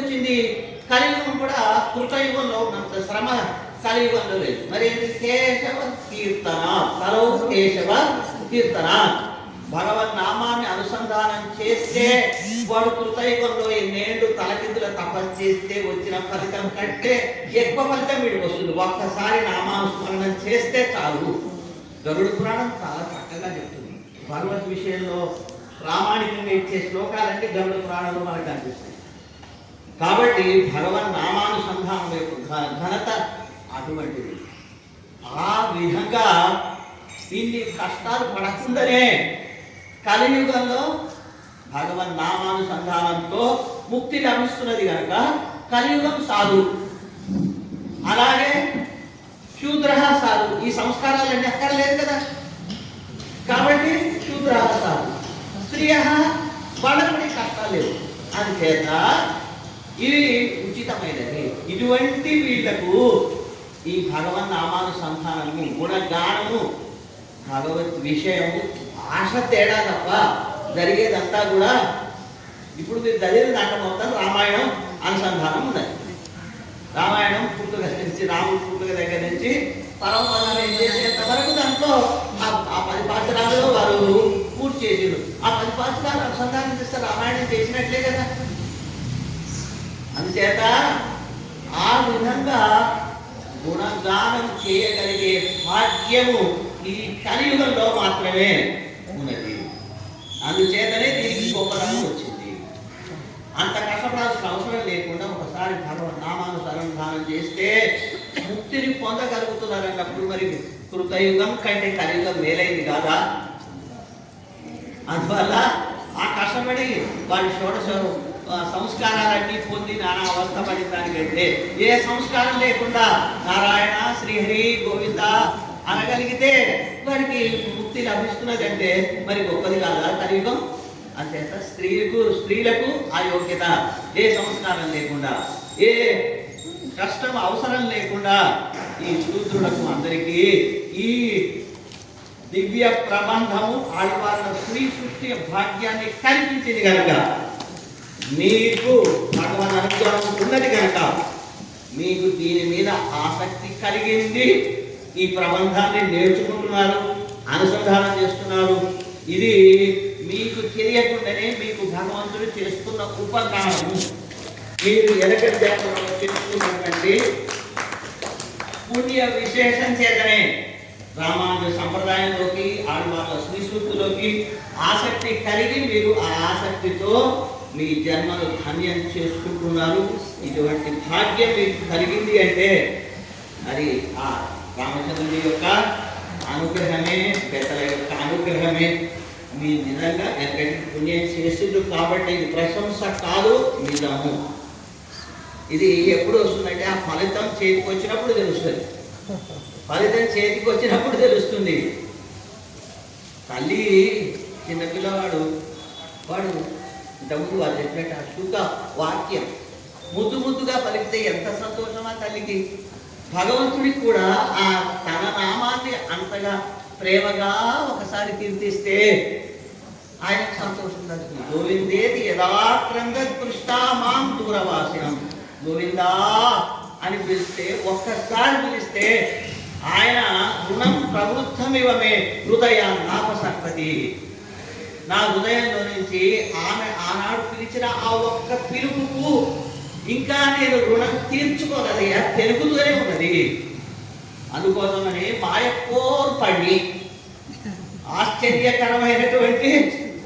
వచ్చింది. కలియుగం కూడా కృతయుగంలో ఉన్నంత శ్రమ కలియుగంలో లేదు. మరి ఏంటి? కేశవ కీర్తన కలవు కేశవ కీర్తన. భగవన్ నామాన్ని అనుసంధానం చేస్తే వాడు కృతయుగంలో ఎన్నేళ్ళు తలకిందుల తపస్సు చేస్తే వచ్చిన ఫలితం కంటే ఎక్కువ ఫలితం వీడికి వస్తుంది. ఒక్కసారి నామానుస్మరణం చేస్తే చాలు. గరుడు పురాణం చాలా చక్కగా చెప్తుంది. భగవద్ విషయంలో ప్రామాణికంగా ఇచ్చే శ్లోకాలంటే గరుడు పురాణంలో మనకు కనిపిస్తాయి. కాబట్టి భగవన్ నామానుసంధానం యొక్క ఘనత అటువంటిది. ఆ విధంగా ఇన్ని కష్టాలు పడకుండానే కలియుగంలో భగవన్ నామానుసంధానంతో ముక్తి లభిస్తున్నది కనుక కలియుగం సాధు. అలాగే శూద్ర సాధు. ఈ సంస్కారాలన్నీ అక్కర్లేదు కదా. కాబట్టి శూద్ర సాధు. స్త్రీయ వాళ్ళకు కష్టాలు లేవు. అందుచేత ఇది ఉచితమైనది. ఇటువంటి వీళ్ళకు ఈ భగవన్ నామానుసంధానము గుణగానము భగవత్ విషయము భాష తేడా తప్ప జరిగేదంతా కూడా ఇప్పుడు మీరు చదివిన దాంట్లో మొత్తం రామాయణం అనుసంధానం ఉన్నది. రామాయణం పుట్టుక నుంచి రాముడు పుట్టుక దగ్గర నుంచి పరమపదాలు ఏం చేసేంత వరకు దాంట్లో ఆ- పది పాత్రాలలో వారు పూర్తి చేసారు ఆ పది పాత్రాలు అనుసంధానం చేస్తే రామాయణం చేసినట్లే అందుచేత ఆ విధంగా గుణగానం చేయగలిగే భాగ్యము ఈ కలియుగంలో మాత్రమే ఉన్నది. అందుచేతనే దీనికి గొప్పతనం వచ్చింది. అంత కష్టపడాల్సిన అవసరం లేకుండా ఒకసారి భగవన్ దానం చేస్తే ముక్తిని పొందగలుగుతున్నారన్నప్పుడు మరి కృతయుగం కంటే కలియుగం మేలైంది కాదా? అందువల్ల ఆ కష్టపడి వారి షోడశ సంస్కారాలన్నీ పొంది నానా అవస్థ పడిన దానికంటే ఏ సంస్కారం లేకుండా నారాయణ శ్రీహరి గోవింద అనగలిగితే వారికి ముక్తి లభిస్తున్నదంటే మరి గొప్పది కాదా కలియుగం? అంతేత స్త్రీలకు స్త్రీలకు ఆ యోగ్యత ఏ సంస్కారం లేకుండా ఏ కష్టం అవసరం లేకుండా ఈ శూద్రులకు అందరికీ ఈ దివ్య ప్రబంధము ఆళ్వార్ల స్త్రీ సృష్టి భాగ్యాన్ని కల్పించింది కనుక మీకు భగవన్ అనుగ్రహం ఉన్నది కనుక మీకు దీని మీద ఆసక్తి కలిగింది. ఈ ప్రబంధాన్ని నేర్చుకుంటున్నారు అనుసంధానం చేస్తున్నారు. ఇది మీకు తెలియకుండానే మీకు భగవంతుడు చేస్తున్న ఉపకారం. మీరు ఎనకటి దేవతలో తెలుసుకున్నటువంటి పుణ్య విశేషం చేతనే రామానుజ సంప్రదాయంలోకి ఆడవాళ్ళ శ్రీసూక్తిలోకి ఆసక్తి కలిగి మీరు ఆ ఆసక్తితో మీ జన్మను ధన్యం చేసుకుంటున్నారు. ఇటువంటి భాగ్యం మీకు కలిగింది అంటే అది ఆ రామచంద్రుడి యొక్క అనుగ్రహమే పెద్దల యొక్క అనుగ్రహమే. మీ నిజంగా ఎంతటి పుణ్యం చేసిండ్రు కాబట్టి ఇది ప్రశంస కాదు నిజము. ఇది ఎప్పుడు వస్తుందంటే ఆ ఫలితం చేతికి వచ్చినప్పుడు తెలుస్తుంది. ఫలితం చేతికి వచ్చినప్పుడు తెలుస్తుంది. తల్లి చిన్న పిల్లవాడు వాడు ఇంతకుముందు వాళ్ళు చెప్పినట్టు ఆ శుక వాక్యం ముద్దు ముద్దుగా పలికితే ఎంత సంతోషమా తల్లికి. భగవంతుడికి కూడా ఆ తన నామాన్ని అంతగా ప్రేమగా ఒకసారి కీర్తిస్తే ఆయన సంతోషం కలుగుతుంది గోవిందేది యథాక్రంగ కృష్ణా మాం దూరవాసినం. గోవిందా అని పిలిస్తే ఒక్కసారి పిలిస్తే ఆయన రుణం హృదయ హృదయం నాపసక్తి నా హృదయంలో నుంచి ఆమె ఆనాడు పిలిచిన ఆ ఒక్క పిలుపుకు ఇంకా నేను రుణం తీర్చుకోగలిగా పెరుగుతూనే ఉన్నది. అందుకోసమని మాయ కోర్పడి ఆశ్చర్యకరమైనటువంటి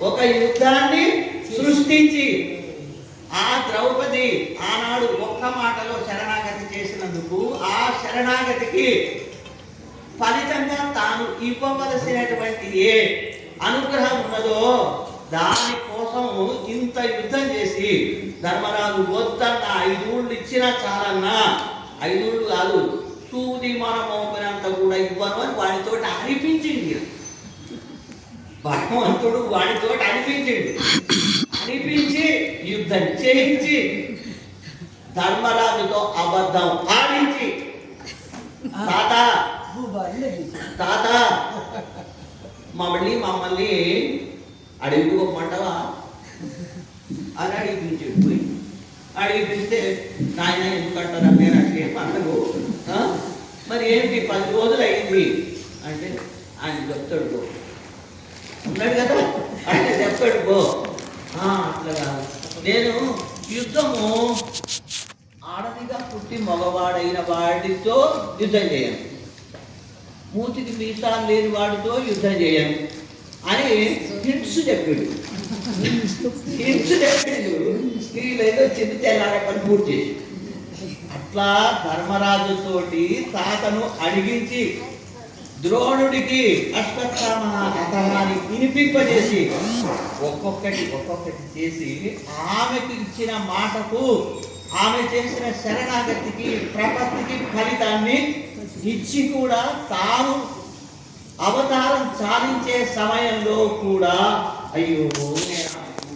ఒక యుద్ధాన్ని సృష్టించి ఆ ద్రౌపది ఆనాడు ఒక్క మాటలో శరణాగతి చేసినందుకు ఆ శరణాగతికి ఫలితంగా తాను ఇవ్వవలసినటువంటి ఏ? అనుగ్రహం ఉన్నదో దాని కోసం ఇంత యుద్ధం చేసి ధర్మరాజు వద్దన్న ఐదూళ్ళు ఇచ్చినా చాలన్నా ఐదూళ్ళు కాదు సూది మన మోపినంత కూడా ఇవ్వను అని వాడితో అనిపించింది. భగవంతుడు వాడితో అనిపించింది. అనిపించి యుద్ధం చేయించి ధర్మరాజుతో అబద్ధం ఆడించి. తాత తాత మమ్మల్ని మమ్మల్ని అడుగుకోమంటావా అని అడిగించాడు పోయి అడిగిపిస్తే నాయన ఎందుకంటారా నేను అసలు ఏమనను మరి ఏంటి? పది రోజులు అయింది అంటే ఆయన చెప్తాడు గో ఉన్నాడు కదా? ఆయన చెప్తాడు గో అట్లా కాదు నేను యుద్ధము ఆడదిగా పుట్టి మగవాడైన వాడితో యుద్ధం చేయను మూతికి మీసాలు లేని వాడితో యుద్ధం చేయను. అని హింట్స్ చెప్పాడు. హింట్స్ చెప్పాడు వీళ్ళేదో చిన్న తెల్లార పని పూర్తి చేసి. అట్లా ధర్మరాజుతోటి తాతను అడిగించి ద్రోణుడికి అశ్వత్థామ వినిపింపజేసి ఒక్కొక్కటి ఒక్కొక్కటి చేసి ఆమెకు ఇచ్చిన మాటకు ఆమె చేసిన శరణాగతికి ప్రపత్తికి ఫలితాన్ని ఇచ్చి కూడా తాను అవతారం సాధించే సమయంలో కూడా అయ్యో నేను?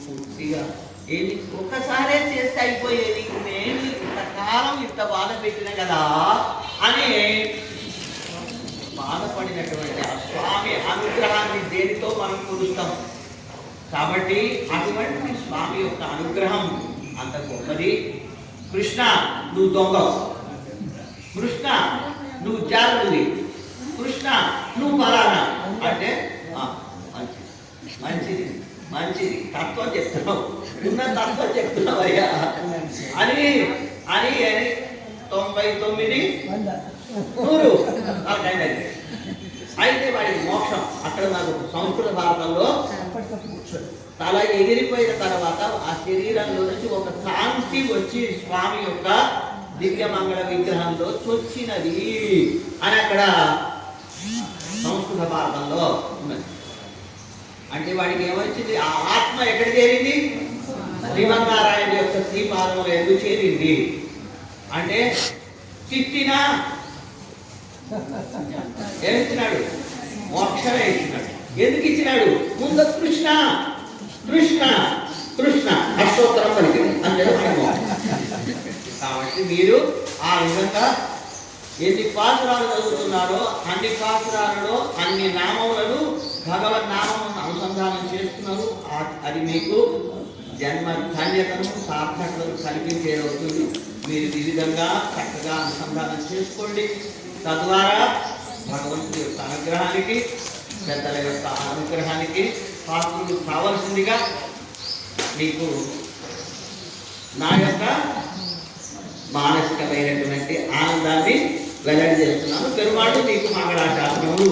పూర్తిగా ఏది? ఒక్కసారే చేస్తే అయిపోయేది. నేను ఇంతకాలం ఇంత బాధ పెట్టిన కదా అని బాధపడినటువంటి ఆ స్వామి అనుగ్రహాన్ని దేనితో మనం పొందుతాం? కాబట్టి అటువంటి స్వామి యొక్క అనుగ్రహం అంత గొప్పది. కృష్ణ నువ్వు దొంగ కృష్ణ నువ్వు జాగ్రత్తది కృష్ణ నువ్వు పలానా? అంటే మంచిది. మంచిది. మంచిది. తత్వం చెప్తున్నావు. ఉన్న తత్వం చెప్తున్నావు అయ్యా. అని అని అని. తొంభై తొమ్మిది. నూరు. అయితే వాడి మోక్షం. అక్కడ నాకు సంస్కృత భారతంలో తల ఎగిరిపోయిన తర్వాత ఆ శరీరంలో నుంచి ఒక శాంతి వచ్చి స్వామి యొక్క దివ్యమంగళ విగ్రహంలో చొచ్చినది అని అక్కడ సంస్కృత భారతంలో ఉన్నది. అంటే వాడికి ఏమొచ్చింది? ఆ ఆత్మ ఎక్కడ చేరింది? శ్రీమన్నారాయణ యొక్క శ్రీపాదములు ఎందుకు చేరింది? అంటే చిట్టిన ఏమిచ్చినాడు? మోక్షమే ఇచ్చినాడు. ఎందుకు ఇచ్చినాడు? ముందు కృష్ణ. కృష్ణ అష్టోత్తరం పలికింది అంతే కాబట్టి మీరు ఆ విధంగా ఎన్ని పాత్రాలు చదువుతున్నారో అన్ని పాత్రాలలో అన్ని నామములను భగవద్ నామములను అనుసంధానం చేస్తున్నారు. అది మీకు జన్మ ధన్యతను సార్థకతను కల్పించే అవుతుంది మీరు ఈ విధంగా చక్కగా అనుసంధానం చేసుకోండి. తద్వారా భగవంతుడి యొక్క అనుగ్రహానికి పెద్దల యొక్క అనుగ్రహానికి పాత్రులు కావాల్సిందిగా మీకు నా యొక్క మానసికమైనటువంటి ఆనందాన్ని వెల్లడి చేస్తున్నాను. పెరుమాడు మీకు మంగళాశాసనములు.